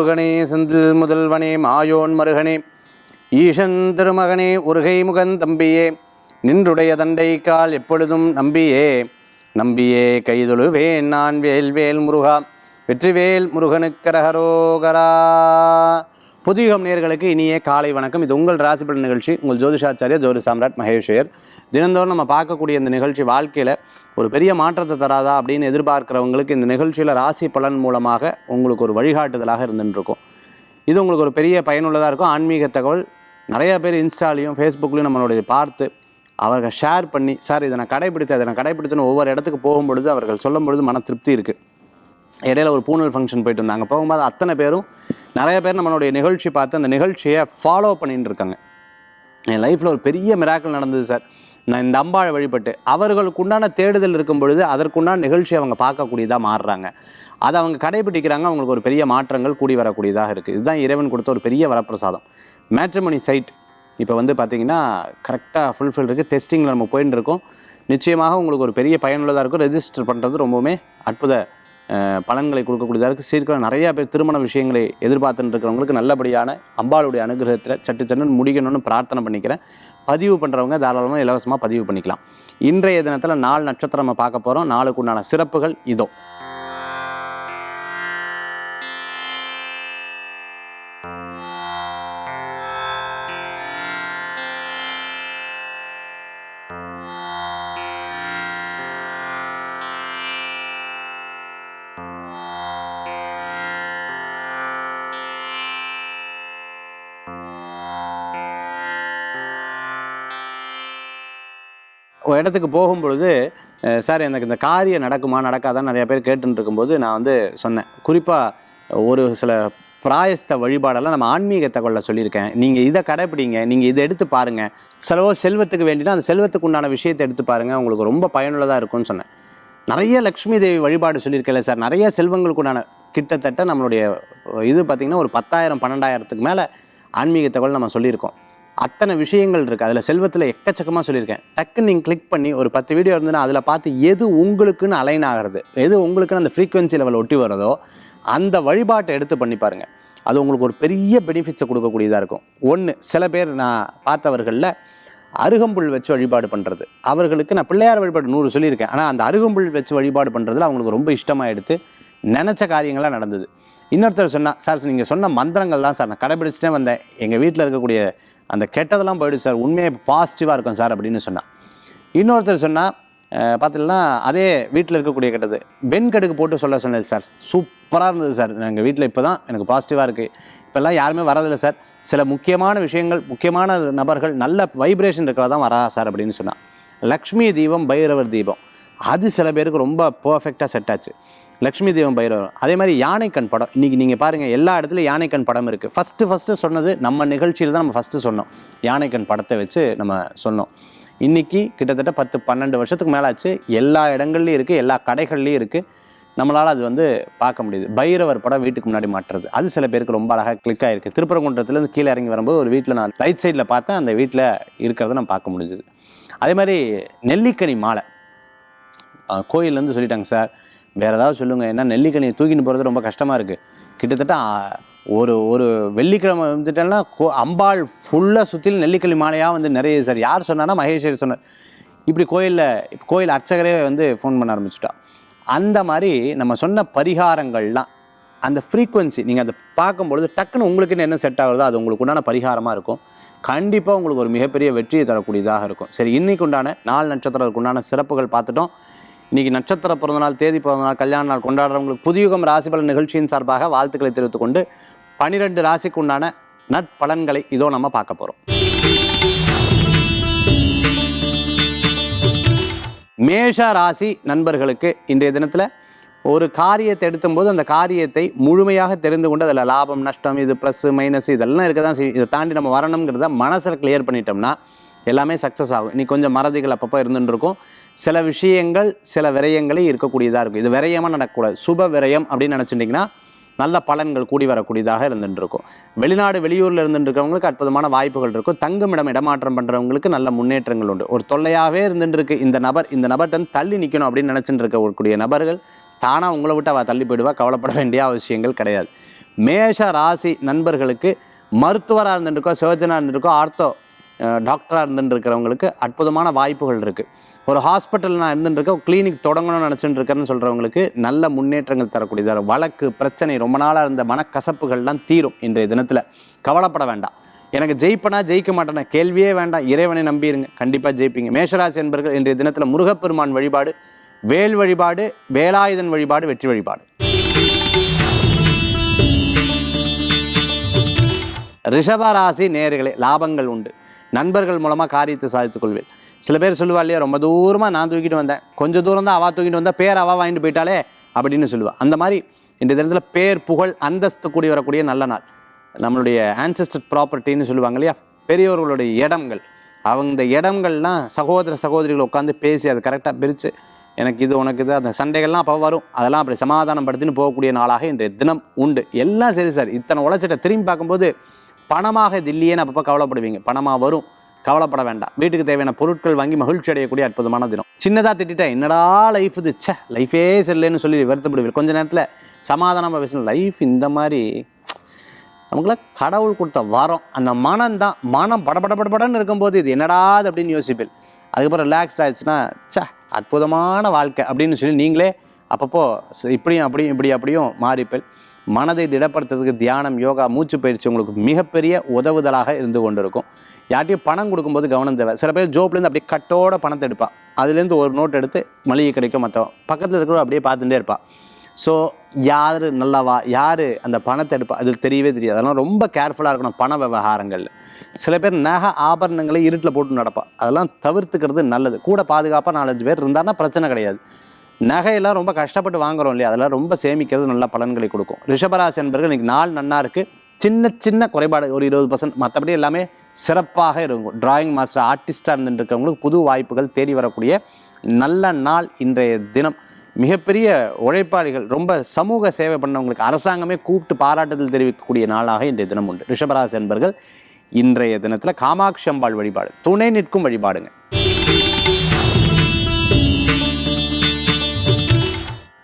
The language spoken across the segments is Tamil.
முருகனே செந்தில் முதல்வனே மாயோன் மருகனே ஈசன் திருமகனே உருகை முகன் தம்பியே நின்றுடைய தண்டை கால் எப்பொழுதும் நம்பியே. நம்பியே கைதொழுவேன் நான் வேல் வேல் முருகா வெற்றிவேல் முருகனுக்கரகரோகரா புதியுகம் நேர்களுக்கு இனிய காலை வணக்கம். இது உங்கள் ராசிபலன் நிகழ்ச்சி. உங்கள் ஜோதிஷாச்சாரிய ஜோதி சாம்ராட் மகேஷ்வர் தினந்தோறும் நம்ம பார்க்கக்கூடிய இந்த நிகழ்ச்சி வாழ்க்கையில் ஒரு பெரிய மாற்றத்தை தராதா அப்படின்னு எதிர்பார்க்குறவங்களுக்கு இந்த நிகழ்ச்சியில் ராசி பலன் மூலமாக உங்களுக்கு ஒரு வழிகாட்டுதலாக இருந்துட்டுருக்கும். இது உங்களுக்கு ஒரு பெரிய பயனுள்ளதாக இருக்கும். ஆன்மீக தகவல் நிறைய பேர் இன்ஸ்டாலையும் ஃபேஸ்புக்லையும் நம்மளுடைய பார்த்து அவர்கள் ஷேர் பண்ணி சார் இதை நான் கடைப்பிடித்து அதை நான் கடைபிடித்துன்னு ஒவ்வொரு இடத்துக்கு போகும்பொழுது அவர்கள் சொல்லும் பொழுது மன திருப்தி இருக்குது இடையில ஒரு பூனல் ஃபங்க்ஷன் போயிட்டு இருந்தாங்க. போகும்போது அத்தனை பேரும் நிறைய பேர் நம்மளுடைய நிகழ்ச்சி பார்த்து அந்த நிகழ்ச்சியை ஃபாலோ பண்ணிட்டு இருக்காங்க என் லைஃப்பில் ஒரு பெரிய மிராக்கள் நடந்தது சார். நான் இந்த அம்பாவை வழிபட்டு அவர்களுக்கு உண்டான தேடுதல் இருக்கும் பொழுது அதற்குண்டான நிகழ்ச்சி அவங்க பார்க்கக்கூடியதாக மாறுறாங்க. அதை அவங்க கடைபிடிக்கிறாங்க அவங்களுக்கு ஒரு பெரிய மாற்றங்கள் கூடி வரக்கூடியதாக இருக்குது இதுதான் இறைவன் கொடுத்த ஒரு பெரிய வரப்பிரசாதம். மேட்ரிமணி சைட் இப்போ வந்து பார்த்தீங்கன்னா கரெக்டாக ஃபுல்ஃபில் இருக்குது டெஸ்டிங்கில் நம்ம போயின்னு இருக்கோம். நிச்சயமாக உங்களுக்கு ஒரு பெரிய பயனுள்ளதாக இருக்கும். ரெஜிஸ்டர் பண்ணுறது ரொம்பவுமே அற்புத பலன்களை கொடுக்கக்கூடியதாக இருக்குது சீக்கிரம் நிறையா பேர் திருமண விஷயங்களை எதிர்பார்த்துட்டு இருக்கிறவங்களுக்கு நல்லபடியான அம்பாளுடைய அனுகிரகத்தில் சட்டு சட்டுன்னு முடிக்கணும்னு பிரார்த்தனை பண்ணிக்கிறேன். பதிவு பண்ணுறவங்க தாராளமாக இலவசமாக பதிவு பண்ணிக்கலாம். இன்றைய தினத்தில் நாலு நட்சத்திரம் நம்ம பார்க்க போகிறோம் நாளுக்கு உண்டான சிறப்புகள் இதோ. இடத்துக்கு போகும்பொழுது சார் எனக்கு இந்த காரியம் நடக்குமா நடக்காதான்னு நிறைய பேர் கேட்டுட்டு இருக்கும்போது நான் வந்து சொன்னேன். குறிப்பாக ஒரு சில பிராயஸ்த வழிபாடெல்லாம் நம்ம ஆன்மீகத்தை கொள்ள சொல்லியிருக்கேன். நீங்கள் இதை கடைப்பிடிங்க நீங்கள் இதை எடுத்து பாருங்கள் செலவோ செல்வத்துக்கு வேண்டினா அந்த செல்வத்துக்கு உண்டான விஷயத்தை எடுத்து பாருங்கள் உங்களுக்கு ரொம்ப பயனுள்ளதாக இருக்கும்னு சொன்னேன். நிறைய லக்ஷ்மி தேவி வழிபாடு சொல்லியிருக்கல சார். நிறைய செல்வங்களுக்கு உண்டான கிட்டத்தட்ட நம்மளுடைய இது பார்த்திங்கன்னா ஒரு பத்தாயிரம் பன்னெண்டாயிரத்துக்கு மேலே ஆன்மீகத்தை கொள்ள நம்ம சொல்லியிருக்கோம். அத்தனை விஷயங்கள் இருக்குது அதில் செல்வத்தில் எக்கச்சக்கமாக சொல்லியிருக்கேன். டக்குன்னு நீங்கள் கிளிக் பண்ணி ஒரு பத்து வீடியோ இருந்ததுன்னா அதில் பார்த்து எது உங்களுக்குன்னு அலைன் ஆகிறது எது உங்களுக்குன்னு அந்த ஃப்ரீக்வன்சி லெவல் ஒட்டி வரதோ அந்த வழிபாட்டை எடுத்து பண்ணி பாருங்கள் அது உங்களுக்கு ஒரு பெரிய பெனிஃபிட்ஸை கொடுக்கக்கூடியதாக இருக்கும். ஒன்று சில பேர் நான் பார்த்தவர்களில் அருகம்புல் வச்சு வழிபாடு பண்ணுறது அவர்களுக்கு நான் பிள்ளையார் வழிபாடு நூறு சொல்லியிருக்கேன். ஆனால் அந்த அருகம்புல் வச்சு வழிபாடு பண்ணுறதுல அவங்களுக்கு ரொம்ப இஷ்டமாக எடுத்து நினச்ச காரியங்களாக நடந்தது. இன்னொருத்தர் சொன்னால் சார் நீங்கள் சொன்ன மந்திரங்கள் தான் சார். நான் கடைபிடிச்சிட்டே வந்தேன். எங்கள் வீட்டில் இருக்கக்கூடிய அந்த கெட்டதெல்லாம் போயிடுச்சு சார். உண்மையை பாசிட்டிவாக இருக்கும் சார் அப்படின்னு சொன்னான் இன்னொருத்தர் சொன்னால் பார்த்தீங்கன்னா அதே வீட்டில் இருக்கக்கூடிய கெட்டது. வெண்கடுக்கு போட்டு சொல்ல சொன்னது சார். சூப்பராக இருந்தது சார். எங்கள் வீட்டில் இப்போ தான் எனக்கு பாசிட்டிவாக இருக்குது இப்போல்லாம் யாருமே வரதில்லை சார். சில முக்கியமான விஷயங்கள் முக்கியமான நபர்கள் நல்ல வைப்ரேஷன் இருக்கிறதா தான் வரா சார் அப்படின்னு சொன்னான் லக்ஷ்மி தீபம் பைரவர் தீபம். அது சில பேருக்கு ரொம்ப பர்ஃபெக்டாக செட் ஆச்சு. லக்ஷ்மி தேவம் பைரவர் அதே மாதிரி யானைக்கண் படம். இன்றைக்கி நீங்கள் பாருங்கள் எல்லா இடத்துலையும் யானைக்கண் படம் இருக்குது ஃபஸ்ட்டு ஃபஸ்ட்டு சொன்னது நம்ம நிகழ்ச்சியில் தான் நம்ம ஃபஸ்ட்டு சொன்னோம். யானைக்கண் படத்தை வச்சு நம்ம சொன்னோம். இன்றைக்கி கிட்டத்தட்ட பத்து பன்னெண்டு வருஷத்துக்கு மேலே ஆச்சு எல்லா இடங்கள்லையும் இருக்குது எல்லா கடைகள்லையும் இருக்குது நம்மளால் அது வந்து பார்க்க முடியுது. பைரவர் படம் வீட்டுக்கு முன்னாடி மாட்டுறது. அது சில பேருக்கு ரொம்ப அழகாக கிளிக் ஆகிருக்கு திருப்பரங்குன்றத்துலேருந்து கீழே இறங்கி வரும்போது ஒரு வீட்டில் நான் ரைட் சைடில் பார்த்தேன். அந்த வீட்டில் இருக்கிறத நான் பார்க்க முடிஞ்சுது. அதே மாதிரி நெல்லிக்கனி மாலை. கோயிலேருந்து சொல்லிட்டாங்க சார் வேறு ஏதாவது சொல்லுங்கள் ஏன்னா நெல்லிக்கனியை தூக்கின்னு போகிறது ரொம்ப கஷ்டமாக இருக்குது கிட்டத்தட்ட ஒரு ஒரு வெள்ளிக்கிழமை வந்துட்டேன்னா கோ அம்பாள் ஃபுல்லாக சுற்றிலும் நெல்லிக்கனி மாலையாக வந்து நிறைய சார் யார் சொன்னான்னா மகேஸ்வரி சொன்னார். இப்படி கோயிலில் கோயில் அர்ச்சகரே வந்து ஃபோன் பண்ண ஆரம்பிச்சுட்டா. அந்த மாதிரி நம்ம சொன்ன பரிகாரங்கள்லாம் அந்த ஃப்ரீக்குவென்சி நீங்கள் அதை பார்க்கும்பொழுது டக்குன்னு உங்களுக்குன்னு என்ன செட் ஆகுறதோ அது உங்களுக்கு உண்டான பரிகாரமாக இருக்கும். கண்டிப்பாக உங்களுக்கு ஒரு மிகப்பெரிய வெற்றியை தரக்கூடியதாக இருக்கும். சரி இன்றைக்கு உண்டான நாலு நட்சத்திரத்துக்கு உண்டான சிறப்புகள் பார்த்துட்டோம். இன்றைக்கி நட்சத்திர பிறந்தநாள் தேதி பிறந்தநாள் கல்யாண நாள் கொண்டாடுறவங்களுக்கு புதியுகம் ராசிபலன் நிகழ்ச்சியின் சார்பாக வாழ்த்துக்களை தெரிவித்துக்கொண்டு பனிரெண்டு ராசிக்கு உண்டான நட்பலன்களை இதோ நம்ம பார்க்க போகிறோம் மேஷ ராசி நண்பர்களுக்கு இன்றைய தினத்தில் ஒரு காரியத்தை எடுத்தும்போது அந்த காரியத்தை முழுமையாக தெரிந்து கொண்டு அதில் லாபம் நஷ்டம் இது ப்ளஸ் மைனஸ் இதெல்லாம் இருக்க தான் செய்யும். இதை தாண்டி நம்ம வரணுங்கிறத மனசில் கிளியர் பண்ணிட்டோம்னா எல்லாமே சக்ஸஸ் ஆகும். இன்றைக்கி கொஞ்சம் மறதிகள் அப்பப்போ இருந்துகிட்டு இருக்கும். சில விஷயங்கள் சில விரயங்களே இருக்கக்கூடியதாக இருக்கும். இது விரயமாக நடக்கக்கூடாது. சுப விரயம் அப்படின்னு நினச்சிட்டிங்கன்னா நல்ல பலன்கள் கூடி வரக்கூடியதாக இருந்துட்டு இருக்கும் வெளிநாடு வெளியூரில் இருந்துட்டு இருக்கவங்களுக்கு அற்புதமான வாய்ப்புகள் இருக்கும். தங்குமிடம் இடமாற்றம் பண்ணுறவங்களுக்கு நல்ல முன்னேற்றங்கள் உண்டு. ஒரு தொல்லையாகவே இருந்துட்டு இருக்கு இந்த நபர் இந்த நபர்கிட்ட தள்ளி நிற்கணும் அப்படின்னு நினச்சிட்டு இருக்கக்கூடிய நபர்கள் தானாக உங்களை விட்டு அவள் தள்ளி போயிடுவா. கவலைப்பட வேண்டிய அவசியங்கள் கிடையாது. மேஷ ராசி நண்பர்களுக்கு மருத்துவராக இருந்துருக்கோ சர்ஜனாக இருந்துருக்கோ ஆர்த்தோ டாக்டராக இருந்துட்டு இருக்கிறவங்களுக்கு அற்புதமான வாய்ப்புகள் இருக்குது ஒரு ஹாஸ்பிட்டல் நான் இருந்துட்டுருக்கேன் கிளினிக் தொடங்கணும்னு நினச்சிட்டு இருக்கேன்னு சொல்கிறவங்களுக்கு நல்ல முன்னேற்றங்கள் தரக்கூடியதாக வழக்கு பிரச்சனை ரொம்ப நாளாக இருந்த மனக்கசப்புகள்லாம் தீரும் இன்றைய தினத்தில். கவலைப்பட வேண்டாம். எனக்கு ஜெயிப்பனா ஜெயிக்க மாட்டேனா கேள்வியே வேண்டாம். இறைவனை நம்பிடுங்க கண்டிப்பாக ஜெயிப்பீங்க. மேஷராசி என்பர்கள் இன்றைய தினத்தில் முருகப்பெருமான் வழிபாடு வேல் வழிபாடு வேலாயுதன் வழிபாடு வெற்றி வழிபாடு. ரிஷபராசி நேர்களே லாபங்கள் உண்டு. நண்பர்கள் மூலமாக காரியத்தை சாதித்துக் கொள்வேன். சில பேர் சொல்லுவா இல்லையா ரொம்ப தூரமாக நான் தூக்கிட்டு வந்தேன். கொஞ்சம் தூரம் தான் அவா தூக்கிட்டு வந்தால் பேர் அவா வாங்கிட்டு போயிட்டாலே அப்படின்னு சொல்லுவா. அந்த மாதிரி இந்த தினத்தில் பேர் புகழ் அந்தஸ்து கூடி வரக்கூடிய நல்ல நாள். நம்மளுடைய ஆன்சஸ்டர் ப்ராப்பர்ட்டின்னு சொல்லுவாங்க இல்லையா பெரியவர்களுடைய இடங்கள். அவங்க இந்த இடங்கள்லாம் சகோதர சகோதரிகள் உட்காந்து பேசி அதை கரெக்டாக பிரித்து எனக்கு இது உனக்கு இது அந்த சண்டைகள்லாம் அப்போ வரும். அதெல்லாம் அப்படி சமாதானப்படுத்தின்னு போகக்கூடிய நாளாக இன்றைய தினம் உண்டு. எல்லாம் சரி சார். இத்தனை உழைச்சிட்ட திரும்பி பார்க்கும்போது பணமாக இது இல்லையேன்னு அப்பப்போ கவலைப்படுவீங்க. பணமாக வரும். கவலைப்பட வேண்டாம். வீட்டுக்கு தேவையான பொருட்கள் வாங்கி மகிழ்ச்சி அடையக்கூடிய அற்புதமான தினம். சின்னதாக திட்டேன் என்னடா லைஃப் இது? சே லைஃபே சரியில்லைன்னு சொல்லி வருத்தப்படுவீங்க கொஞ்ச நேரத்தில் சமாதானமாக பேசணும் லைஃப் இந்த மாதிரி நமக்குலாம் கடவுள் கொடுத்த வரம் அந்த மனம் தான். மனம் படபடபடபடன்னு இருக்கும்போது இது என்னடாது அப்படின்னு யோசிப்பேன் அதுக்கப்புறம் ரிலாக்ஸ்ட் ஆயிடுச்சுன்னா ச்சே அற்புதமான வாழ்க்கை அப்படின்னு சொல்லி நீங்களே அப்பப்போ இப்படியும் அப்படியும் இப்படி அப்படியும் மாறிப்பேன் மனதை திடப்படுத்துறதுக்கு தியானம் யோகா மூச்சு பயிற்சி உங்களுக்கு மிகப்பெரிய உதவுதலாக இருந்து கொண்டிருக்கும். யார்ட்டையும் பணம் கொடுக்கும்போது கவனம் தேவை. சில பேர் ஜோப்லேருந்து அப்படியே கட்டோட பணத்தை எடுப்பான் அதுலேருந்து ஒரு நோட் எடுத்து மளிகை கிடைக்கும் மற்றவன் பக்கத்தில் இருக்கிறவங்க அப்படியே பார்த்துட்டே இருப்பான் ஸோ யார் நல்லவா? யார் அந்த பணத்தை எடுப்பா? அது தெரியவே தெரியாது. அதெல்லாம் ரொம்ப கேர்ஃபுல்லாக இருக்கணும் பண விவகாரங்களில். சில பேர் நகை ஆபரணங்களை இருட்டில் போட்டு நடப்பா. அதெல்லாம் தவிர்த்துக்கிறது நல்லது. கூட பாதுகாப்பாக நாலஞ்சு பேர் இருந்தாருன்னா பிரச்சனை கிடையாது. நகையெல்லாம் ரொம்ப கஷ்டப்பட்டு வாங்குறோம் இல்லையா? அதெல்லாம் ரொம்ப சேமிக்கிறது நல்ல பலன்களை கொடுக்கும். ரிஷபராசி என்பர்கள் இன்றைக்கி நாள் நன்னா இருக்குது சின்ன சின்ன குறைபாடு ஒரு இருபது பர்சன்ட் மற்றபடி எல்லாமே சிறப்பாக இருக்கும். டிராயிங் மாஸ்டர் ஆர்டிஸ்டாக இருந்துருக்கவங்களுக்கு புது வாய்ப்புகள் தேடி வரக்கூடிய நல்ல நாள் இன்றைய தினம். மிகப்பெரிய உழைப்பாளிகள் ரொம்ப சமூக சேவை பண்ணவங்களுக்கு அரசாங்கமே கூப்பிட்டு பாராட்டுதல் தெரிவிக்கக்கூடிய நாளாக இன்றைய தினம் உண்டு. ரிஷபராசி என்பர்கள் இன்றைய தினத்தில் காமாட்சி அம்பாள் வழிபாடு துணை நிற்கும் வழிபாடுங்க.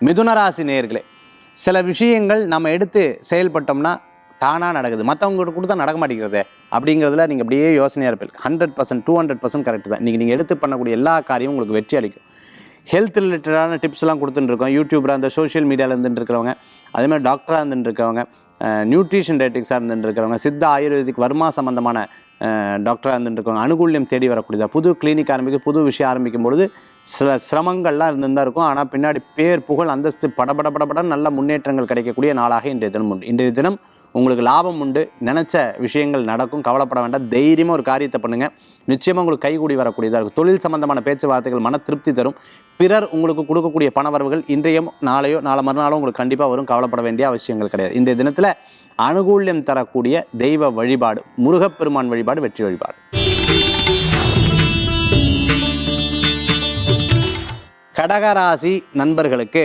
மிதுனராசி நேர்களே சில விஷயங்கள் நம்ம எடுத்து செயல்பட்டோம்னா தானாக நடக்குது. மற்றவங்க கொடுத்தா நடக்க மாட்டேங்கிறதே. அப்படிங்கிறதுல நீங்கள் அப்படியே யோசனையாக இருப்பீங்க. Hundred percent two hundred percent correct தான். இன்றைக்கி நீங்கள் எடுத்து பண்ணக்கூடிய எல்லா காரியமும் உங்களுக்கு வெற்றி அளிக்கும். ஹெல்த் ரிலேட்டடான டிப்ஸ்லாம் கொடுத்துட்டுருக்கோம் யூடியூப்பில் யூடியூபராக சோஷியல் மீடியாவில் இருந்துட்டு இருக்கிறவங்க அதே மாதிரி டாக்டராக இருந்துட்டு நியூட்ரிஷன் டயட்டிக்ஸாக இருந்துட்டு இருக்கிறவங்க சித்த ஆயுர்வேதிக் வர்மா சம்மந்தமான டாக்டராக இருந்துட்டு இருக்கவங்க அனுகூல்யம் தேடி வரக்கூடியதாக புது கிளினிக் ஆரம்பிக்க புது விஷயம் ஆரம்பிக்கும் பொழுது சில சிரமங்கள்லாம் இருந்துதான் இருக்கும். ஆனால் பின்னாடி பேர் புகழ் அந்தஸ்து படபட படபட நல்ல முன்னேற்றங்கள் கிடைக்கக்கூடிய நாளாக இன்றைய தினம் உண்டு. இன்றைய தினம் உங்களுக்கு லாபம் உண்டு நினச்ச விஷயங்கள் நடக்கும் கவலைப்பட வேண்டாம் தைரியமாக ஒரு காரியத்தை பண்ணுங்கள் நிச்சயமாக உங்களுக்கு கைகூடி வரக்கூடியதாக இருக்கும். தொழில் சம்பந்தமான பேச்சுவார்த்தைகள் மன திருப்தி தரும். பிறர் உங்களுக்கு கொடுக்கக்கூடிய பணவரவுகள் இன்றையும் நாளையோ நாளை மறுநாளோ உங்களுக்கு கண்டிப்பாக வரும். கவலைப்பட வேண்டிய அவசியங்கள் கிடையாது. இந்த தினத்தில் அனுகூல்யம் தரக்கூடிய தெய்வ வழிபாடு முருகப்பெருமான் வழிபாடு வெற்றி வழிபாடு. கடகராசி நண்பர்களுக்கு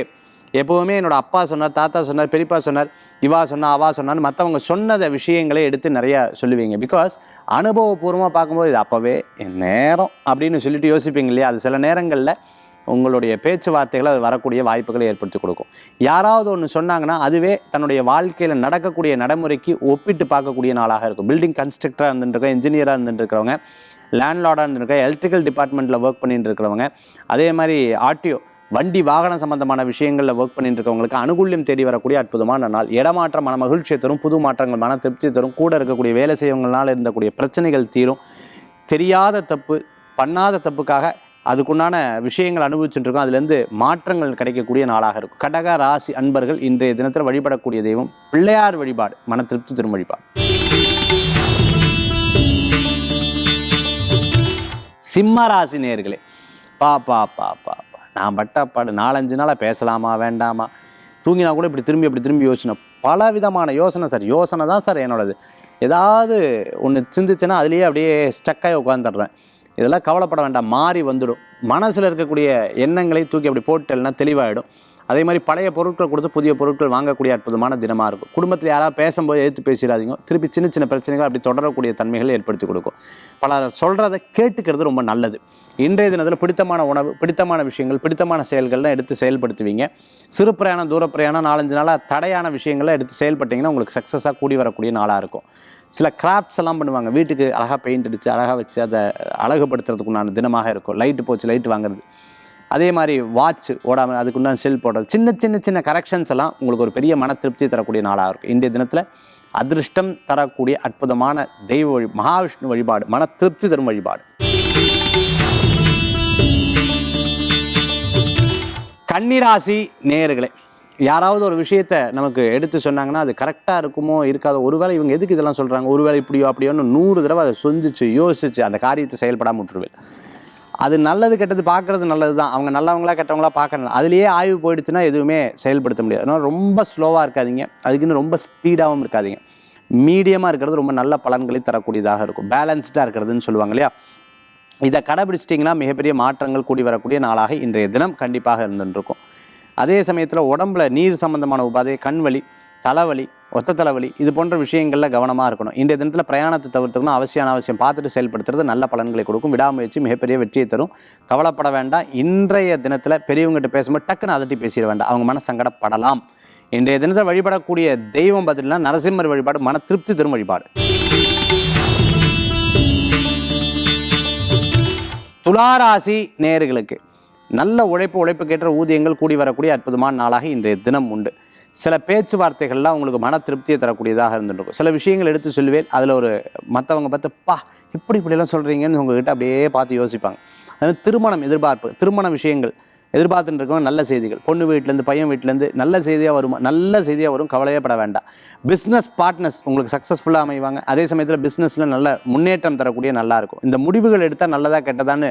எப்போவுமே என்னோட அப்பா சொன்னார் தாத்தா சொன்னார் பெரியப்பா சொன்னார் இவா சொன்னா அவா சொன்னான்னு மற்றவங்க சொன்னத விஷயங்களை எடுத்து நிறையா சொல்லுவீங்க. பிகாஸ் அனுபவபூர்வமாக பார்க்கும்போது இது அப்போவே என் நேரம் அப்படின்னு சொல்லிட்டு யோசிப்பீங்க இல்லையா? அது சில நேரங்களில் உங்களுடைய பேச்சுவார்த்தைகளை அது வரக்கூடிய வாய்ப்புகளை ஏற்படுத்தி கொடுக்கும். யாராவது ஒன்று சொன்னாங்கன்னா அதுவே தன்னுடைய வாழ்க்கையில் நடக்கக்கூடிய நடைமுறைக்கு ஒப்பிட்டு பார்க்கக்கூடிய நாளாக இருக்கும். பில்டிங் கன்ஸ்ட்ரக்டராக இருந்துருக்கோம் இன்ஜினியராக இருந்துட்டு லேண்ட்லார்டாக இருந்திருக்க எலக்ட்ரிக்கல் டிபார்ட்மெண்ட்டில் ஒர்க் பண்ணிட்டு இருக்கிறவங்க அதே மாதிரி ஆர்டிஓ வண்டி வாகனம் சம்பந்தமான விஷயங்களில் ஒர்க் பண்ணிட்டு இருக்கவங்களுக்கு அனுகூல்யம் தேடி வரக்கூடிய அற்புதமான நாள். இடமாற்றம் மன மகிழ்ச்சியை தரும் புது மாற்றங்கள் மன திருப்தி தரும் கூட இருக்கக்கூடிய வேலை செய்வங்களால் இருந்தக்கூடிய பிரச்சனைகள் தீரும். தெரியாத தப்பு பண்ணாத தப்புக்காக அதுக்குண்டான விஷயங்கள் அனுபவிச்சுட்டு இருக்கோம் அதுலேருந்து மாற்றங்கள் கிடைக்கக்கூடிய நாளாக இருக்கும். கடக ராசி அன்பர்கள் இன்றைய தினத்தில் வழிபடக்கூடிய தெய்வம் பிள்ளையார் வழிபாடு மன திருப்தி தரும் வழிபாடு. சிம்ம ராசி நேர்களே பா பா பா பா. நான் பட்ட பட்டப்பாடு நாலஞ்சு நாளாக பேசலாமா வேண்டாமா? தூங்கினா கூட இப்படி திரும்பி இப்படி திரும்பி யோசனை பல விதமான யோசனை சார். யோசனை தான் சார் என்னோடது. ஏதாவது ஒன்று சிந்திச்சுன்னா அதுலேயே அப்படியே ஸ்டக்காகி உட்காந்துடுறேன் இதெல்லாம் கவலைப்பட வேண்டாம். மாறி வந்துடும். மனசில் இருக்கக்கூடிய எண்ணங்களை தூக்கி அப்படி போட்டேன்னா தெளிவாயிடும். அதே மாதிரி பழைய பொருட்கள் கொடுத்து புதிய பொருட்கள் வாங்கக்கூடிய அற்புதமான தினமாக இருக்கும். குடும்பத்தில் யாராவது பேசும்போது எடுத்து பேசிடாதீங்க. திருப்பி சின்ன சின்ன பிரச்சனைகள் அப்படி தொடரக்கூடிய தன்மைகளை ஏற்படுத்தி கொடுக்கும். பல சொல்கிறத கேட்டுக்கிறது ரொம்ப நல்லது. இன்றைய தினத்தில் பிடித்தமான உணவு பிடித்தமான விஷயங்கள் பிடித்தமான செயல்கள்லாம் எடுத்து செயல்படுத்துவீங்க. சிறு பிரயாணம் தூர பிரயாணம் நாலஞ்சு நாளாக தடையான விஷயங்களை எடுத்து செயல்பட்டிங்கன்னா உங்களுக்கு சக்ஸஸாக கூடி வரக்கூடிய நாளாக இருக்கும். சில கிராஃப்ட்ஸ் எல்லாம் பண்ணுவாங்க. வீட்டுக்கு அழகாக பெயிண்ட் அடித்து அழகாக வச்சு அதை அழகுபடுத்துறதுக்குண்டான தினமாக இருக்கும். லைட்டு போச்சு லைட் வாங்குறது. அதே மாதிரி வாட்ச் ஓடாமல் அதுக்குண்டான செல் போடுறது. சின்ன சின்ன சின்ன கரெக்ஷன்ஸ் எல்லாம் உங்களுக்கு ஒரு பெரிய மன திருப்தி தரக்கூடிய நாளாக இருக்கும். இன்றைய தினத்தில் அதிர்ஷ்டம் தரக்கூடிய அற்புதமான தெய்வ வழி மகாவிஷ்ணு வழிபாடு மன திருப்தி தரும் வழிபாடு. கன்னிராசி நேயர்களே யாராவது ஒரு விஷயத்தை நமக்கு எடுத்து சொன்னாங்கன்னா அது கரெக்டாக இருக்குமோ இருக்காதோ ஒருவேளை இவங்க எதுக்கு இதெல்லாம் சொல்கிறாங்க ஒருவேளை இப்படியோ அப்படியோன்னு நூறு தடவை அதை சொந்திச்சு யோசிச்சு அந்த காரியத்தை செயல்படாமல் விட்டுருவேன் அது நல்லது கெட்டது பார்க்குறது நல்லது தான் அவங்க நல்லவங்களா கெட்டவங்களா பார்க்கறது அதுலேயே ஆய்வு போயிடுச்சுன்னா எதுவுமே செயல்படுத்த முடியாது. அதனால் ரொம்ப ஸ்லோவாக இருக்காதிங்க. அதுக்குன்னு ரொம்ப ஸ்பீடாகவும் இருக்காதீங்க. மீடியமாக இருக்கிறது ரொம்ப நல்ல பலன்களை தரக்கூடியதாக இருக்கும். பேலன்ஸ்டாக இருக்கிறதுன்னு சொல்லுவாங்க இல்லையா? இதை கடைபிடிச்சிட்டிங்கன்னா மிகப்பெரிய மாற்றங்கள் கூடி வரக்கூடிய நாளாக இன்றைய தினம் கண்டிப்பாக இருந்துருக்கும். அதே சமயத்தில் உடம்புல நீர் சம்பந்தமான உபாதை கண்வலி தலைவலி ஒத்த தலைவலி இது போன்ற விஷயங்களில் கவனமாக இருக்கணும். இன்றைய தினத்தில் பிரயாணத்தை தவிர்த்துக்கணும். அவசியம் அவசியம் பார்த்துட்டு செயல்படுத்துறது நல்ல பலன்களை கொடுக்கும். விடாமுயற்சி மிகப்பெரிய வெற்றியை தரும். கவலைப்பட வேண்டாம். இன்றைய தினத்தில் பெரியவங்ககிட்ட பேசும்போது டக்குன்னு அதட்டி பேசிட வேண்டாம். அவங்க மன சங்கடப்படலாம். இன்றைய தினத்தில் வழிபடக்கூடிய தெய்வம் பார்த்தீங்கன்னா நரசிம்மர் வழிபாடு மன திருப்தி தரும் வழிபாடு. துளாராசி நேயர்களுக்கு நல்ல உழைப்பு உழைப்புக்கேற்ற ஊதியங்கள் கூடி வரக்கூடிய அற்புதமான நாளாக இன்றைய தினம் உண்டு. சில பேச்சுவார்த்தைகள்லாம் உங்களுக்கு மன திருப்தியை தரக்கூடியதாக இருந்துருக்கும் சில விஷயங்கள் எடுத்து சொல்லுவேன் அதில் ஒரு மற்றவங்க பார்த்து பா இப்படி இப்படிலாம் சொல்கிறீங்கன்னு உங்ககிட்ட அப்படியே பார்த்து யோசிப்பாங்க. அதாவது திருமணம் எதிர்பார்ப்பு திருமண விஷயங்கள். எதிர்பார்த்துட்டு இருக்கோம் நல்ல செய்திகள். பொண்ணு வீட்டிலேருந்து பையன் வீட்டிலேருந்து நல்ல செய்தியாக வருமா? நல்ல செய்தியாக வரும். கவலையப்பட வேண்டாம். பிஸ்னஸ் பார்ட்னர்ஸ் உங்களுக்கு சக்ஸஸ்ஃபுல்லாக அமைவாங்க. அதே சமயத்தில் பிஸ்னஸில் நல்ல முன்னேற்றம் தரக்கூடிய நல்லாயிருக்கும் இந்த முடிவுகள் எடுத்தால் நல்லதா கெட்டதான்னு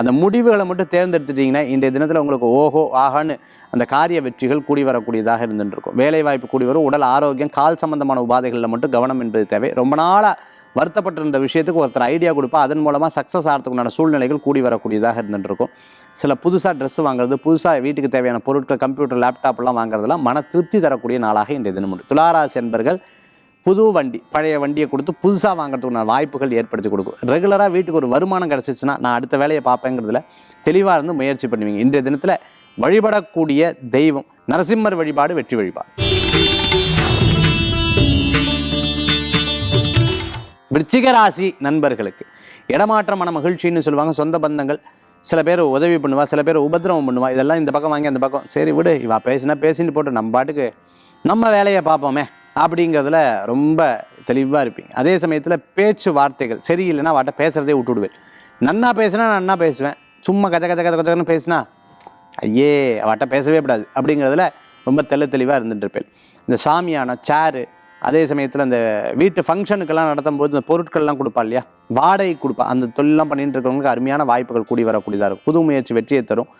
அந்த முடிவுகளை மட்டும் தேர்ந்தெடுத்துட்டிங்கன்னா இன்றைய தினத்தில் உங்களுக்கு ஓஹோ ஆகான்னு அந்த காரிய வெற்றிகள் கூடி வரக்கூடியதாக இருந்துருக்கும் வேலைவாய்ப்பு கூடி வரும். உடல் ஆரோக்கியம் கால் சம்பந்தமான உபாதைகளில் மட்டும் கவனம் என்பது தேவை. ரொம்ப நாளாக வருத்தப்பட்டிருந்த விஷயத்துக்கு ஒருத்தர் ஐடியா கொடுப்பா அதன் மூலமாக சக்ஸஸ் ஆகிறதுக்குண்டான சூழ்நிலைகள் கூடி வரக்கூடியதாக இருந்துருக்கும் சில புதுசாக ட்ரெஸ் வாங்குறது புதுசாக வீட்டுக்கு தேவையான பொருட்கள் கம்ப்யூட்டர் லேப்டாப்லாம் வாங்குறதுலாம் மன திருப்தி தரக்கூடிய நாளாக இன்றைய தினம் உண்டு துளாராசி என்பர்கள் புது வண்டி பழைய வண்டியை கொடுத்து புதுசாக வாங்குறதுக்குண்டான வாய்ப்புகள் ஏற்படுத்தி கொடுக்கும். ரெகுலராக வீட்டுக்கு ஒரு வருமானம் கிடச்சிச்சுன்னா நான் அடுத்த வேலையை பார்ப்பேங்கிறதுல தெளிவாக இருந்து முயற்சி பண்ணுவீங்க. இன்றைய தினத்தில் வழிபடக்கூடிய தெய்வம் நரசிம்மர் வழிபாடு வெற்றி வழிபாடு. விருச்சிக ராசி நண்பர்களுக்கு இடமாற்றமான மகிழ்ச்சின்னு சொல்லுவாங்க சொந்த பந்தங்கள் சில பேர் உதவி பண்ணுவா சில பேர் உபத்திரவம் பண்ணுவா. இதெல்லாம் இந்த பக்கம் வாங்கி அந்த பக்கம். சரி விடு இவா பேசினா பேசிட்டு போட்டு நம்ம பாட்டுக்கு நம்ம வேலையை பார்ப்போமே அப்படிங்கிறதுல ரொம்ப தெளிவாக இருப்பீங்க. அதே சமயத்தில் பேச்சு வார்த்தைகள் சரியில்லைன்னா வாட்ட பேசுகிறதே விட்டுடுவேன் நன்னா பேசுனா நான் நன்னா பேசுவேன். சும்மா கச்ச கச்ச கச்ச கச்சன்னு பேசினா ஐயே வாட்ட பேசவே கூடாது அப்படிங்கிறதுல ரொம்ப தெள்ள தெளிவாக இருந்துட்டு இருப்பேன். இந்த சாமியான சேரு அதே சமயத்தில் அந்த வீட்டு ஃபங்க்ஷனுக்கெல்லாம் நடத்தும் போது இந்த பொருட்கள்லாம் கொடுப்பா இல்லையா? வாடகை கொடுப்பா. அந்த தொழிலெலாம் பண்ணிட்டு இருக்கிறவங்களுக்கு அருமையான வாய்ப்புகள் கூடி வரக்கூடியதாக இருக்கும். புது முயற்சி வெற்றியை தரும்.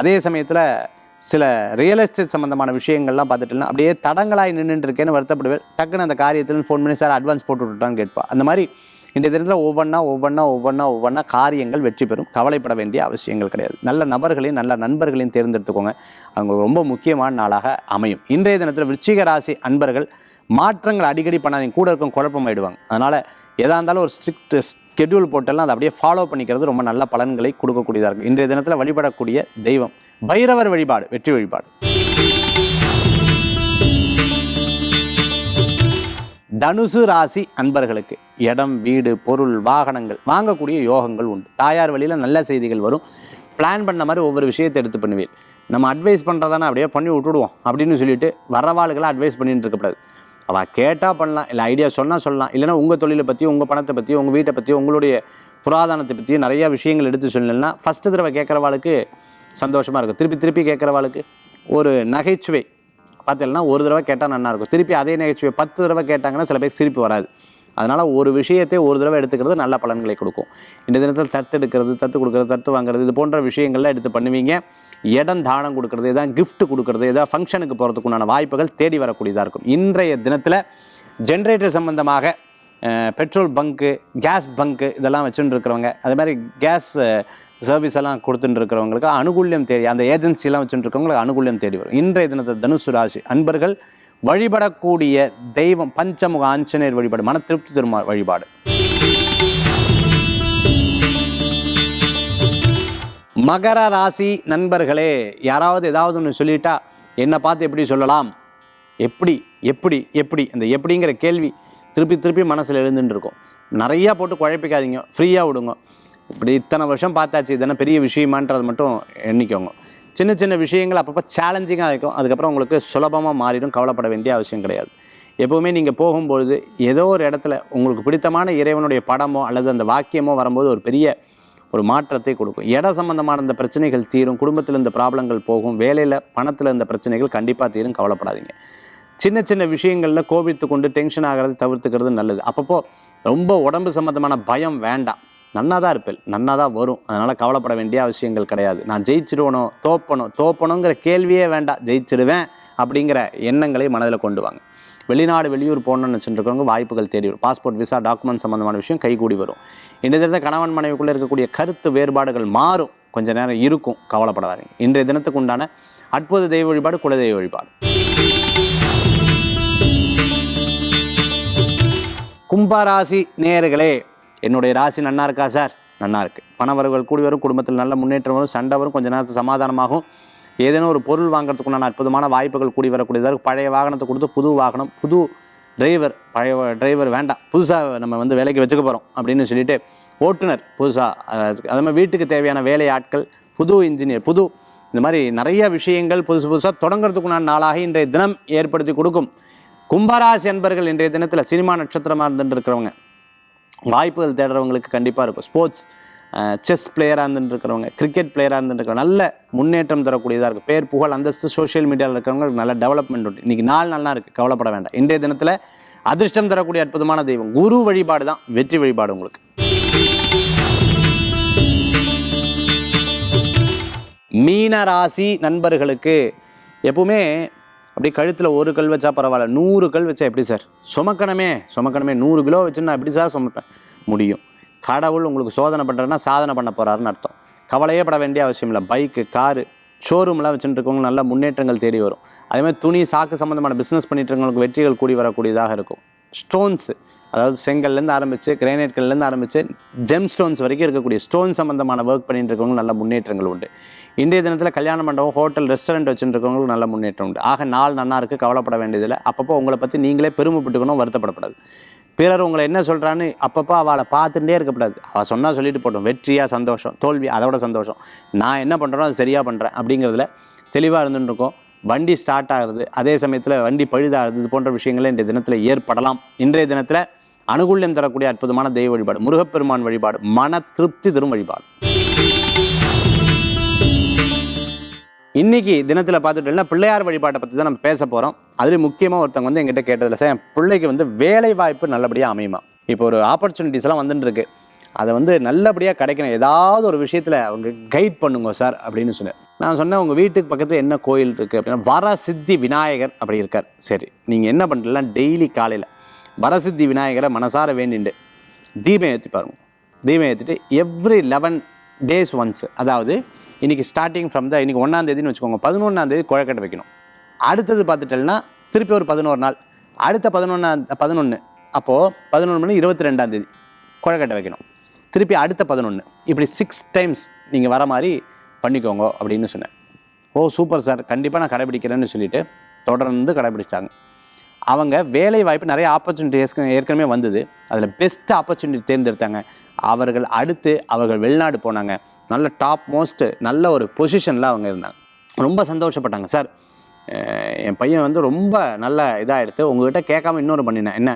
அதே சமயத்தில் சில ரியல் எஸ்டேட் சம்மந்தமான விஷயங்கள்லாம் பார்த்துட்டுனா அப்படியே தடங்களாய் நின்றுட்டுருக்கேன்னு வருத்தப்படுவேன். டக்குன்னு அந்த காரியத்தில் ஃபோன் பண்ணி சார் அட்வான்ஸ் போட்டு விட்டுட்டான்னு கேட்பா. அந்த மாதிரி இன்றைய தினத்தில் ஒவ்வொன்றா ஒவ்வொன்றா ஒவ்வொன்றா ஒவ்வொன்றா காரியங்கள் வெற்றி பெறும். கவலைப்பட வேண்டிய அவசியங்கள் கிடையாது. நல்ல நபர்களையும் நல்ல நண்பர்களையும் தேர்ந்தெடுத்துக்கோங்க. அவங்க ரொம்ப முக்கியமான நாளாக அமையும். இன்றைய தினத்தில் விருச்சிக ராசி அன்பர்கள் மாற்றங்கள் அடிக்கடி பண்ணாதீங்க. கூட இருக்கும் குழப்பம் ஆயிடுவாங்க அதனால் எதாக இருந்தாலும் ஒரு ஸ்ட்ரிக்ட் ஸ்கெடியூல் போட்டெல்லாம் அதை அப்படியே ஃபாலோ பண்ணிக்கிறது ரொம்ப நல்ல பலன்களை கொடுக்கக்கூடியதாக இருக்கும் இன்றைய தினத்தில் வழிபடக்கூடிய தெய்வம் பைரவர் வழிபாடு வெற்றி வழிபாடு. தனுசு ராசி அன்பர்களுக்கு இடம் வீடு பொருள் வாகனங்கள் வாங்கக்கூடிய யோகங்கள் உண்டு. தாயார் வழியில் நல்ல செய்திகள் வரும். பிளான் பண்ண மாதிரி ஒவ்வொரு விஷயத்தை எடுத்து பண்ணுவேன் நம்ம அட்வைஸ் பண்ணுறதானே அப்படியே பண்ணி விட்டுடுவோம் அப்படின்னு சொல்லிட்டு வரவாளுகளை அட்வைஸ் பண்ணிட்டு இருக்கக்கூடாது அவள் கேட்டால் பண்ணலாம் இல்லை ஐடியா சொன்னால் சொல்லலாம். இல்லைன்னா உங்கள் தொழிலை பற்றி உங்கள் பணத்தை பற்றி உங்கள் வீட்டை பற்றி உங்களுடைய புராதனத்தை பற்றி நிறையா விஷயங்கள் எடுத்து சொல்லலைன்னா ஃபஸ்ட்டு தடவை கேட்குறவாளுக்கு சந்தோஷமாக இருக்கும். திருப்பி திருப்பி கேட்குறவாளுக்கு ஒரு நகைச்சுவை. பார்த்தீங்கன்னா ஒரு தடவை கேட்டால் நல்லா இருக்கும். திருப்பி அதே நகைச்சுவை பத்து தடவை கேட்டாங்கன்னா சில பேருக்கு சிரிப்பு வராது. அதனால் ஒரு விஷயத்தை ஒரு தடவை எடுத்துக்கிறது நல்ல பலன்களை கொடுக்கும். இந்த தினத்தில் தத்து எடுக்கிறது தத்து கொடுக்குறது தத்து வாங்குறது இது போன்ற விஷயங்கள்லாம் எடுத்து பண்ணுவீங்க. இடம் தானம் கொடுக்கறது எதாவது கிஃப்ட் கொடுக்கறது எதாவது ஃபங்க்ஷனுக்கு போகிறதுக்குண்டான வாய்ப்புகள் தேடி வரக்கூடியதாக இருக்கும். இன்றைய தினத்தில் ஜென்ரேட்டர் சம்பந்தமாக பெட்ரோல் பங்க்கு கேஸ் பங்க்கு இதெல்லாம் வச்சுட்டு இருக்கிறவங்க அதே மாதிரி கேஸ் சர்வீஸ் எல்லாம் கொடுத்துட்டு இருக்கிறவங்களுக்கு அனுகூல்யம் தேடி அந்த ஏஜென்சிலாம் வச்சுட்டு இருக்கவங்களுக்கு அனுகூல்யம் தேடி வரும். இன்றைய தினத்தில் தனுசு ராசி அன்பர்கள் வழிபடக்கூடிய தெய்வம் பஞ்சமுக ஆஞ்சநேயர் வழிபாடு மன திருப்தி திருமா வழிபாடு. மகர ராசி நண்பர்களே யாராவது ஏதாவது ஒன்று சொல்லிட்டா என்னை பார்த்து எப்படி சொல்லலாம்? எப்படி எப்படி எப்படி? அந்த எப்படிங்கிற கேள்வி திருப்பி திருப்பி மனசில் எழுந்துட்டு இருக்கும். நிறையா போட்டு குழப்பிக்காதீங்க. ஃப்ரீயாக விடுங்க. இப்படி இத்தனை வருஷம் பார்த்தாச்சு. இதெல்லாம் பெரிய விஷயமான்றது மட்டும் எண்ணிக்கோங்க. சின்ன சின்ன விஷயங்கள் அப்பப்போ சேலஞ்சிங்காக இருக்கும். அதுக்கப்புறம் உங்களுக்கு சுலபமாக மாறிடும். கவலைப்பட வேண்டிய அவசியம் கிடையாது. எப்போவுமே நீங்கள் போகும்பொழுது ஏதோ ஒரு இடத்துல உங்களுக்கு பிடித்தமான இறைவனுடைய படமோ அல்லது அந்த வாக்கியமோ வரும்போது ஒரு பெரிய ஒரு மாற்றத்தை கொடுக்கும். இட சம்பந்தமான இந்த பிரச்சனைகள் தீரும் குடும்பத்தில் இந்த ப்ராப்ளங்கள் போகும் வேலையில் பணத்தில் இந்த பிரச்சனைகள் கண்டிப்பாக தீரும் கவலைப்படாதீங்க. சின்ன சின்ன விஷயங்களில் கோபித்து கொண்டு டென்ஷன் ஆகிறது தவிர்த்துக்கிறது நல்லது. அப்பப்போ ரொம்ப உடம்பு சம்மந்தமான பயம் வேண்டாம். நன்னா தான் இருப்பேன். நன்னா தான் வரும். அதனால் கவலைப்பட வேண்டிய அவசியங்கள் கிடையாது. நான் ஜெயிச்சிடுவனோ தோப்பணும் தோப்பணுங்கிற கேள்வியே வேண்டாம். ஜெயிச்சிடுவேன் அப்படிங்கிற எண்ணங்களை மனதில் கொண்டு வாங்க. வெளிநாடு வெளியூர் போகணும்னு வச்சுருக்கவங்க வாய்ப்புகள் தேடி வரும். பாஸ்போர்ட் விசா டாக்குமெண்ட் சம்மந்தமான விஷயம் கைகூடி வரும். இன்றைய தினத்தை கணவன் மனைவிக்குள்ளே இருக்கக்கூடிய கருத்து வேறுபாடுகள் மாறும். கொஞ்ச நேரம் இருக்கும் கவலைப்படாதீங்க. இன்றைய தினத்துக்கு உண்டான அற்புத தெய்வ வழிபாடு குலதெய்வ வழிபாடு. கும்பராசி நேர்களே என்னுடைய ராசி நன்னா இருக்கா சார்? நன்னா இருக்கு. பணவர்கள் கூடி வரும் குடும்பத்தில் நல்ல முன்னேற்றம் வரும் சண்டை வரும் கொஞ்ச நேரத்துக்கு சமாதானமாகும். ஏதேனும் ஒரு பொருள் வாங்குறதுக்குண்டான அற்புதமான வாய்ப்புகள் கூடி வரக்கூடியதாக இருக்கும் பழைய வாகனத்தை கொடுத்து புது வாகனம் புது டிரைவர் பழைய டிரைவர் வேண்டாம். புதுசாக நம்ம வந்து வேலைக்கு வச்சுக்க போகிறோம் அப்படின்னு சொல்லிட்டு ஓட்டுநர் புதுசாக அதே மாதிரி வீட்டுக்கு தேவையான வேலை ஆட்கள் புது இன்ஜினியர் புது இந்த மாதிரி நிறைய விஷயங்கள் புதுசு புதுசாக தொடங்குறதுக்குண்டான நாளாக இன்றைய தினம் ஏற்படுத்தி கொடுக்கும். கும்பராசி அன்பர்கள் இன்றைய தினத்தில் சினிமா நட்சத்திரமாக இருந்துட்டு இருக்கிறவங்க வாய்ப்புகள் தேடுறவங்களுக்கு கண்டிப்பாக இருக்கும். ஸ்போர்ட்ஸ் செஸ் பிளேயராக இருந்துட்டு இருக்கிறவங்க கிரிக்கெட் பிளேயராக இருந்துட்டு இருக்கிறவங்க நல்ல முன்னேற்றம் தரக்கூடியதாக இருக்குது பேர் புகழ் அந்தஸ்து சோஷியல் மீடியாவில் இருக்கிறவங்களுக்கு நல்ல டெவலப்மெண்ட் உண்டு. இன்றைக்கி நாள் நல்லா இருக்குது கவலைப்பட வேண்டாம். இன்றைய தினத்தில் அதிர்ஷ்டம் தரக்கூடிய அற்புதமான தெய்வம் குரு வழிபாடு தான் வெற்றி வழிபாடு உங்களுக்கு. மீன ராசி நண்பர்களுக்கு எப்பவுமே அப்படியே கழுத்தில் ஒரு கல் வச்சா பரவாயில்ல நூறு கல் வச்சா எப்படி சார்? சுமக்கணுமே சுமக்கணுமே. நூறு கிலோ வச்சுன்னா எப்படி சார் சுமப்பேன் முடியும்? கடவுள் உங்களுக்கு சோதனை பண்ணுறதுனா சாதனை பண்ண போகிறாருன்னு அர்த்தம். கவலையே பட வேண்டிய அவசியம் இல்லை. பைக்கு காரு ஷோரூம்லாம் வச்சுட்டு இருக்கவங்க நல்ல முன்னேற்றங்கள் தேடி வரும். அதே மாதிரி துணி சாக்கு சம்மந்தமான பிஸ்னஸ் பண்ணிட்டு இருக்கவங்களுக்கு வெற்றிகள் கூடி வரக்கூடியதாக இருக்கும். ஸ்டோன்ஸு அதாவது செங்கல்லேருந்து ஆரம்பித்து கிரானைட்கள்லேருந்து ஆரம்பித்து ஜெம் ஸ்டோன்ஸ் வரைக்கும் இருக்கக்கூடிய ஸ்டோன் சம்மந்தமான ஒர்க் பண்ணிட்டு இருக்கவங்க நல்ல முன்னேற்றங்கள் உண்டு. இன்றைய தினத்தில் கல்யாண மண்டபம் ஹோட்டல் ரெஸ்டாரண்ட் வச்சுருக்கவங்களுக்கு நல்ல முன்னேற்றம் உண்டு. ஆக நாள் நன்னா இருக்குது கவலைப்பட வேண்டியதில்லை. அப்பப்போ உங்களை பற்றி நீங்களே பெருமைப்பட்டுக்கணும் வருத்தப்படப்படாது பிறர் உங்களை என்ன சொல்கிறான்னு அப்பப்போ அவளை பார்த்துட்டே இருக்கக்கூடாது. அவள் சொன்னால் சொல்லிட்டு போட்டோம். வெற்றியாக சந்தோஷம் தோல்வி அதோட சந்தோஷம். நான் என்ன பண்ணுறேனோ அது சரியாக பண்ணுறேன் அப்படிங்கிறதுல தெளிவாக இருந்துட்டு இருக்கோம் வண்டி ஸ்டார்ட் ஆகுறது அதே சமயத்தில் வண்டி பழுதாகிறது இது போன்ற விஷயங்கள் இன்றைய தினத்தில் ஏற்படலாம். இன்றைய தினத்தில் அனுகூல்யம் தரக்கூடிய அற்புதமான தெய்வ வழிபாடு முருகப்பெருமான் வழிபாடு மன திருப்தி தரும் வழிபாடு. இன்னைக்கு தினத்தில் பார்த்துட்டோம்னா பிள்ளையார் வழிபாட்டை பற்றி தான் நம்ம பேச போகிறோம் அதுலேயும் முக்கியமாக ஒருத்தவங்க வந்து எங்கிட்ட கேட்டதில் சார் என் பிள்ளைக்கு வந்து வேலை வாய்ப்பு நல்லபடியாக அமையுமா? இப்போ ஒரு ஆப்பர்ச்சுனிட்டிஸ் எல்லாம் அதை வந்து நல்லபடியாக கிடைக்கணும். ஏதாவது ஒரு விஷயத்தில் அவங்க கைட் பண்ணுங்க சார் அப்படின்னு சொன்னேன். நான் சொன்னேன் உங்கள் வீட்டுக்கு பக்கத்தில் என்ன கோயில் இருக்குது அப்படின்னா வரசித்தி விநாயகர் அப்படி இருக்கார். சரி நீங்கள் என்ன பண்ணுறலாம் டெய்லி காலையில் வரசித்தி விநாயகரை மனசார வேண்டிண்டு தீபம் ஏற்றி பாருங்க. தீபம் ஏற்றிட்டு எவ்ரி லெவன் டேஸ் ஒன்ஸ் அதாவது இன்றைக்கி ஸ்டார்டிங் ஃப்ரம் த இன்றைக்கி ஒன்றாந்தேதினு வச்சுக்கோங்க பதினொன்றாந்தேதி குழக்கட்டை வைக்கணும். அடுத்தது பார்த்துட்டேன்னா திருப்பி ஒரு பதினோரு நாள். அடுத்த பதினொன்றாம் பதினொன்று அப்போது பதினொன்று மணி இருபத்தி ரெண்டாந்தேதி குழக்கட்டை வைக்கணும். திருப்பி அடுத்த பதினொன்று இப்படி சிக்ஸ் டைம்ஸ் நீங்கள் வர மாதிரி பண்ணிக்கோங்க அப்படின்னு சொன்னேன். ஓ சூப்பர் சார் கண்டிப்பாக நான் கடைபிடிக்கிறேன்னு சொல்லிட்டு தொடர்ந்து கடைபிடிச்சாங்க. அவங்க வேலை வாய்ப்பு நிறைய ஆப்பர்ச்சுனிட்டி ஏற்கனவே வந்தது. அதில் பெஸ்ட் ஆப்பர்ச்சுனிட்டி தேர்ந்தெடுத்தாங்க. அவர்கள் அடுத்து அவர்கள் வெளிநாடு போனாங்க. நல்ல டாப் மோஸ்ட்டு நல்ல ஒரு பொசிஷனில் அவங்க இருந்தாங்க. ரொம்ப சந்தோஷப்பட்டாங்க. சார் என் பையன் வந்து ரொம்ப நல்ல இதாக எடுத்து உங்ககிட்ட கேட்காம இன்னொரு பண்ணினேன். என்ன?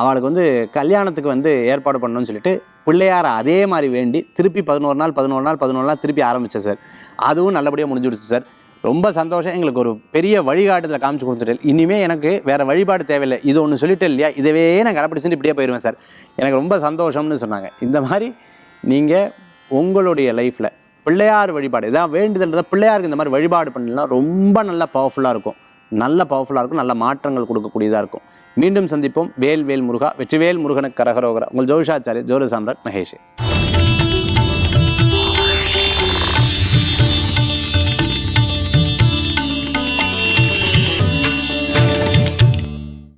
அவளுக்கு வந்து கல்யாணத்துக்கு வந்து ஏற்பாடு பண்ணணும்னு சொல்லிட்டு பிள்ளையார அதே மாதிரி வேண்டி திருப்பி பதினோரு நாள் பதினோரு நாள் பதினோரு நாள் திருப்பி ஆரம்பித்தேன் சார் அதுவும் நல்லபடியாக முடிஞ்சுடுச்சு சார் ரொம்ப சந்தோஷம். எங்களுக்கு ஒரு பெரிய வழிகாட்டுதலை காமிச்சு கொடுத்துட்டு இனிமேல் எனக்கு வேறு வழிபாடு தேவையில்லை. இது ஒன்று சொல்லிட்டேன் இல்லையா? இதவே நான் கடைப்பிடிச்சுட்டு இப்படியே போயிடுவேன் சார் எனக்கு ரொம்ப சந்தோஷம்னு சொன்னாங்க. இந்த மாதிரி நீங்கள் உங்களுடைய லைஃப்பில் பிள்ளையார் வழிபாடு. இதான் வேண்டுதல்ன்றத பிள்ளையாருக்கு இந்த மாதிரி வழிபாடு பண்ணலாம் ரொம்ப நல்ல பவர்ஃபுல்லாக இருக்கும். நல்ல பவர்ஃபுல்லாக இருக்கும் நல்ல மாற்றங்கள் கொடுக்கக்கூடியதாக இருக்கும். மீண்டும் சந்திப்போம். வேல் வேல் முருகா வெற்றிவேல் முருகனுக்கு கரகரோகரா. உங்கள் ஜோஷாச்சாரி ஜோரு சாம்ராட் மகேஷ்.